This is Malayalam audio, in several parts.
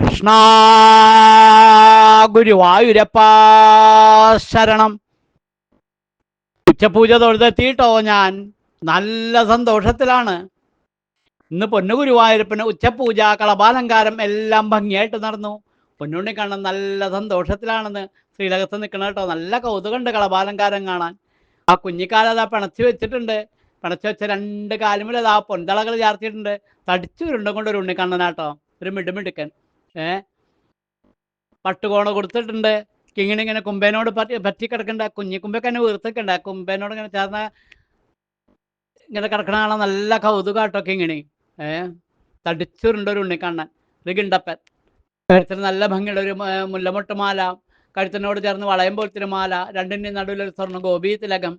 കൃഷ്ണ ഗുരുവായൂരപ്പ ശരണം. ഉച്ചപൂജ തൊഴുതെത്തിയിട്ടോ ഞാൻ? നല്ല സന്തോഷത്തിലാണ്. ഇന്ന് പൊന്നു ഗുരുവായൂരപ്പന് ഉച്ചപൂജ കളഭാലങ്കാരം എല്ലാം ഭംഗിയായിട്ട് നടന്നു. പൊന്നുണ്ണി കാണാൻ നല്ല സന്തോഷത്തിലാണെന്ന് ശ്രീലകത്ത് നിൽക്കണം കേട്ടോ. നല്ല കൗതുകമുണ്ട് കളഭാലങ്കാരം കാണാൻ. ആ കുഞ്ഞിക്കാലതാ പിണച്ചു വെച്ചിട്ടുണ്ട്. പിണച്ചു വെച്ച രണ്ട് കാലുമിൽ ആ പൊന്തളകൾ ചാർത്തിയിട്ടുണ്ട്. തടിച്ചു ഉരുണ്ടും കൊണ്ട് ഒരു ഉണ്ണിക്കണ്ണനാട്ടോ. ഒരു മിടുമിടുക്കൻ. ഏ? പട്ടുകോണ കൊടുത്തിട്ടുണ്ട്. കിങ്ങിനെ ഇങ്ങനെ കുമ്പേനോട് പറ്റി പറ്റി കിടക്കണ്ട. കുഞ്ഞിക്കുമ്പൊക്കെ എന്നെ വീർത്തിക്കണ്ട. കുമ്പേനോട് ഇങ്ങനെ ചേർന്ന ഇങ്ങനെ കിടക്കണ കാണാൻ നല്ല കൗതുകാട്ടോ കിങ്ങിണി. ഏ? തടിച്ചുരുണ്ട് ഒരു ഉണ്ണിക്കണ്ണൻ. റിഗിണ്ടപ്പൻ ഗിണ്ടപ്പൻ. കഴുത്തിന് നല്ല ഭംഗിയുള്ള ഒരു മുല്ലമൊട്ട് മാല. കഴുത്തിനോട് ചേർന്ന് വളയം പോലത്തെ മാല. രണ്ടിന്റെ നടുവിലൊരു സ്വർണ ഗോപി തിലകം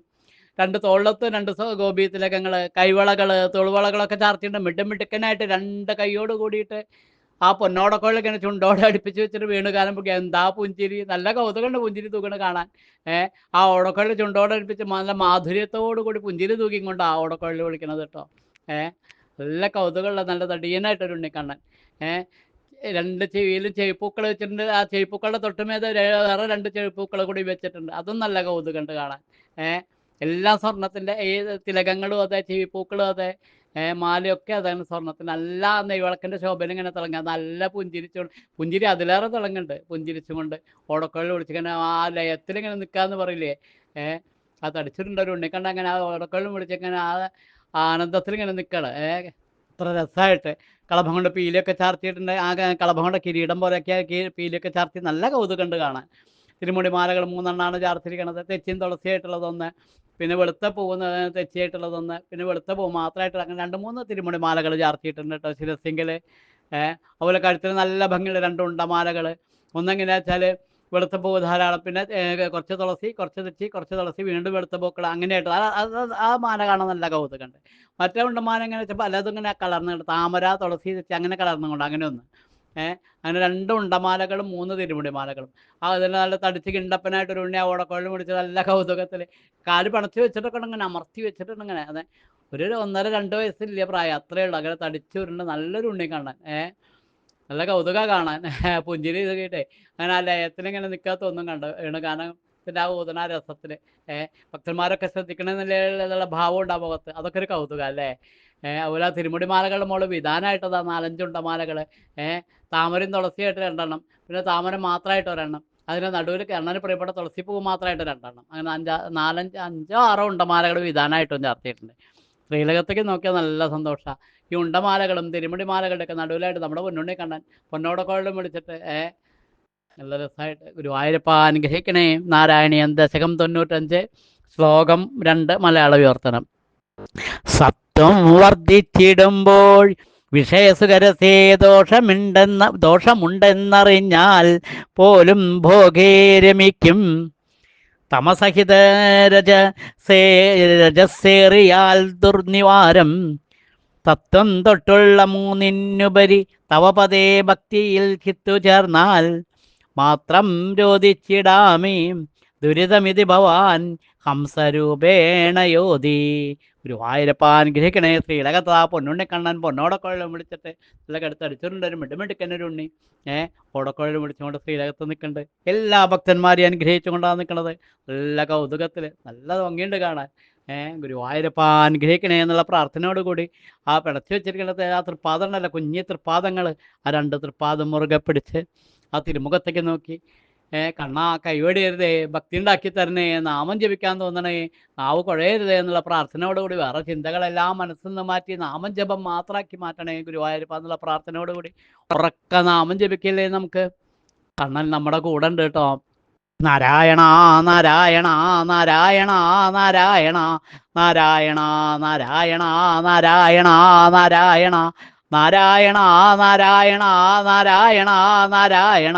രണ്ട് തോളത്ത് രണ്ട് ഗോപി തിലകങ്ങൾ കൈവളകൾ തൊളുവളകളൊക്കെ ചാർത്തിയിട്ട് മിടുക്കനായിട്ട് രണ്ട് കൈയോട് കൂടിയിട്ട് ആ പൊന്നോടക്കോളിൽ ഇങ്ങനെ ചുണ്ടോടെ അടുപ്പിച്ച് വെച്ചിട്ട് വീണ് കാലം എന്താ പുഞ്ചിരി? നല്ല കൗതുകമുണ്ട് പുഞ്ചിരി തൂക്കണ കാണാൻ. ഏഹ് ആ ഓടക്കോളിൽ ചുണ്ടോടെ അടുപ്പിച്ച് നല്ല മാധുര്യത്തോടു കൂടി പുഞ്ചിരി തൂക്കിക്കൊണ്ട് ആ ഓടക്കോളിൽ വിളിക്കണത് കേട്ടോ ഏഹ് നല്ല കൗതുകമുള്ള നല്ല തടിയനായിട്ടൊരു ഉണ്ണിക്കണ്ണൻ. ഏഹ് രണ്ട് ചെവിയിലും ചെവിപ്പൂക്കൾ വെച്ചിട്ടുണ്ട്. ആ ചെവിപ്പൂക്കളുടെ തൊട്ടുമേത് വേറെ രണ്ട് ചെവിപ്പൂക്കൾ കൂടി വെച്ചിട്ടുണ്ട്. അതും നല്ല കൗതുകമുണ്ട് കാണാൻ. ഏഹ് എല്ലാ സ്വർണത്തിന്റെ ഈ തിലകങ്ങളും അതെ ചെവിപ്പൂക്കളും അതെ. മാലയൊക്കെ അതാണ് സ്വർണത്തിന്. നല്ല നെയ്വിളക്കിന്റെ ശോഭന ഇങ്ങനെ തിളങ്ങുക നല്ല പുഞ്ചിരിച്ചുകൊണ്ട് പുഞ്ചിരി അതിലേറെ തിളങ്ങുന്നുണ്ട്. പുഞ്ചിരിച്ചുകൊണ്ട് ഓടക്കോളിൽ വിളിച്ചിങ്ങനെ ആ ലയത്തിൽ ഇങ്ങനെ നിൽക്കാന്ന് പറയില്ലേ? ഏഹ് അത് അടിച്ചിട്ടുണ്ട് ഒരു ഉണ്ണിക്കണ്ട അങ്ങനെ ആ ഓടക്കോളിൽ വിളിച്ചിങ്ങനെ ആ ആനന്ദത്തിൽ ഇങ്ങനെ നിൽക്കണം ഏഹ് അത്ര രസമായിട്ട് കളഭം കൊണ്ട് പീലിയൊക്കെ ചാർത്തിയിട്ടുണ്ട്. ആ കളഭം കൊണ്ട് കിരീടം പോലെയൊക്കെ പീലിയൊക്കെ ചാർത്തി നല്ല കൗതുകമുണ്ട് കാണാൻ. തിരുമുടി മാലകൾ മൂന്നെണ്ണമാണ് ചാർത്തിരിക്കണത്. തെച്ചിൻ തുളസിയായിട്ടുള്ളതൊന്ന്. പിന്നെ വെളുത്ത പൂവെന്ന് പറയുന്നത് തെച്ചിയായിട്ടുള്ളതൊന്ന് പിന്നെ വെളുത്ത പൂവ് മാത്രമായിട്ട് അങ്ങനെ രണ്ട് മൂന്ന് തിരുമുടി മാലകൾ ചാർത്തിയിട്ടുണ്ട് കേട്ടോ ശിരസിങ്കിൽ അതുപോലെ കഴുത്തിൽ നല്ല ഭംഗിയുള്ള രണ്ട് ഉണ്ടമാലകൾ. ഒന്നെങ്ങനെയാ വെച്ചാൽ വെളുത്ത പൂവ് ധാരാളം പിന്നെ കുറച്ച് തുളസി കുറച്ച് തെച്ചി കുറച്ച് തുളസി വീണ്ടും വെളുത്ത പൂക്കൾ അങ്ങനെയായിട്ട്. അത് ആ മാല കാണാൻ നല്ല കൗതുകമുണ്ട് മറ്റേ ഉണ്ടമാല എങ്ങനെ വെച്ചാൽ പലതും ഇങ്ങനെ കലർന്നുകൊണ്ട് താമര തുളസി തെച്ചി അങ്ങനെ കലർന്നുകൊണ്ട് അങ്ങനെ ഒന്ന് ഏഹ് അങ്ങനെ രണ്ട് ഉണ്ടമാലകളും മൂന്ന് തിരുമുടിമാലകളും. ആ അതിന് നല്ല തടിച്ച് കിണ്ടപ്പനായിട്ട് ഒരു ഉണ്ണി ആ ഓടക്കോളിൽ പിടിച്ച് നല്ല കൗതുകത്തിൽ കാൽ പണച്ച് വെച്ചിട്ടൊക്കെ ഇങ്ങനെ അമർത്തി വെച്ചിട്ടുണ്ട് ഇങ്ങനെ. അതെ. ഒരു ഒന്നര രണ്ട് വയസ്സില്ല പ്രായം അത്രയേ ഉള്ളൂ. അങ്ങനെ തടിച്ച് ഉരുണ്ട് നല്ലൊരു ഉണ്ണി കാണാൻ. ഏഹ് നല്ല കൗതുക കാണാൻ. പുഞ്ചിരി ഇത് കേട്ടേ. അങ്ങനെ ആ ലയത്തിൽ ഇങ്ങനെ നിൽക്കാത്ത ഒന്നും കണ്ടു? വീണ് കാരണം ആ ഊതന രസത്തിൽ ഏഹ് ഭക്തന്മാരൊക്കെ ശ്രദ്ധിക്കണമെന്നുള്ള ഭാവം ഉണ്ടാവും മുഖത്ത്. അതൊക്കെ ഒരു കൗതുകം അല്ലേ? അതുപോലെ തിരുമുടി മാലകളുടെ മോൾ വിധാനമായിട്ടതാ നാലഞ്ചുണ്ട മാലകൾ ഏഹ് താമരയും തുളസിയായിട്ട് രണ്ടെണ്ണം. പിന്നെ താമര മാത്രമായിട്ട് ഒരെണ്ണം. അതിന് നടുവിൽ കണ്ണന് പ്രിയപ്പെട്ട തുളസിപ്പൂ മാത്രമായിട്ട് രണ്ടെണ്ണം. അങ്ങനെ അഞ്ചാ നാലഞ്ച് അഞ്ചോ ആറോ ഉണ്ടമാലകൾ വിധാനമായിട്ടും ചാർത്തിയിട്ടുണ്ട് ശ്രീലകത്തേക്ക് നോക്കിയാൽ നല്ല സന്തോഷമാണ് ഈ ഉണ്ടമാലകളും തിരുമുടി മാലകളുടെ ഒക്കെ നടുവിലായിട്ട് നമ്മുടെ പൊന്നുണ്ണി കണ്ണൻ പൊന്നോടക്കോളിലും വിളിച്ചിട്ട് ഏ നല്ല രസമായിട്ട് ഗുരുവായൂരപ്പ അനുഗ്രഹിക്കണേ. നാരായണീയൻ ദശകം തൊണ്ണൂറ്റഞ്ച് ശ്ലോകം രണ്ട് മലയാള വിവർത്തനം. സത്വം വർദ്ധിച്ചിടുമ്പോൾ വിഷയസുകരസേ ദോഷമുണ്ടെന്ന ദോഷമുണ്ടെന്നറിഞ്ഞാൽ പോലും ഭോഗേ രമിക്കും. തമസഹിത സേ രജസേറിയാൽ ദുർനിവാരം. തത്വം തൊട്ടുള്ള മൂന്നിനുപരി തവപദേ ഭക്തിയിൽ ചിത്തു ചേർന്നാൽ മാത്രം രോധിച്ചിടാമേ. ദുരിതമിതി ഭവാൻ ഹംസരൂപേണ യോതി ഗുരുവായൂരപ്പ അനുഗ്രഹിക്കണേ ശ്രീലകത്താ പൊന്നുണ്ണിക്കണ്ണൻ പൊന്നോടക്കൊള്ളം വിളിച്ചിട്ട് നല്ല കടുത്തടിച്ചിട്ടുണ്ട് ഒരു മിടുമിടുക്കനൊരു ഉണ്ണി. ഏഹ് ഓടക്കൊള്ളം വിളിച്ചുകൊണ്ട് ശ്രീലകത്ത് നിൽക്കുന്നുണ്ട് എല്ലാ ഭക്തന്മാരെയും അനുഗ്രഹിച്ചുകൊണ്ടാണ് നിൽക്കുന്നത് നല്ല കൗതുകത്തിൽ നല്ല ഭംഗിയുണ്ട് കാണാൻ. ഏഹ് ഗുരുവായൂരപ്പ അനുഗ്രഹിക്കണേ എന്നുള്ള പ്രാർത്ഥനയോട് കൂടി ആ പിടച്ചു വെച്ചിരിക്കുന്ന ആ തൃപ്പാദം ഉണ്ടല്ലോ കുഞ്ഞി തൃപ്പാദങ്ങൾ ആ രണ്ട് തൃപ്പാദം മുറുകെ പിടിച്ച് ആ തിരുമുഖത്തേക്ക് നോക്കി. കണ്ണാ കൈവടിയരുതേ ഭക്തി ഉണ്ടാക്കി തരണേ നാമം ജപിക്കാൻ തോന്നണേ നാവ് കുഴയരുതേ എന്നുള്ള പ്രാർത്ഥനയോടുകൂടി വേറെ ചിന്തകളെല്ലാം മനസ്സിൽ നിന്ന് മാറ്റി നാമം ജപം മാത്രമാക്കി മാറ്റണേ ഗുരുവായൂരപ്പ എന്നുള്ള പ്രാർത്ഥനയോടുകൂടി ഉറക്ക നാമം ജപിക്കില്ലേ നമുക്ക് കണ്ണൻ നമ്മുടെ കൂടെ ഉണ്ട് കേട്ടോ നാരായണ നാരായണ നാരായണ നാരായണ നാരായണ നാരായണ നാരായണ നാരായണ നാരായണ നാരായണ നാരായണ നാരായണ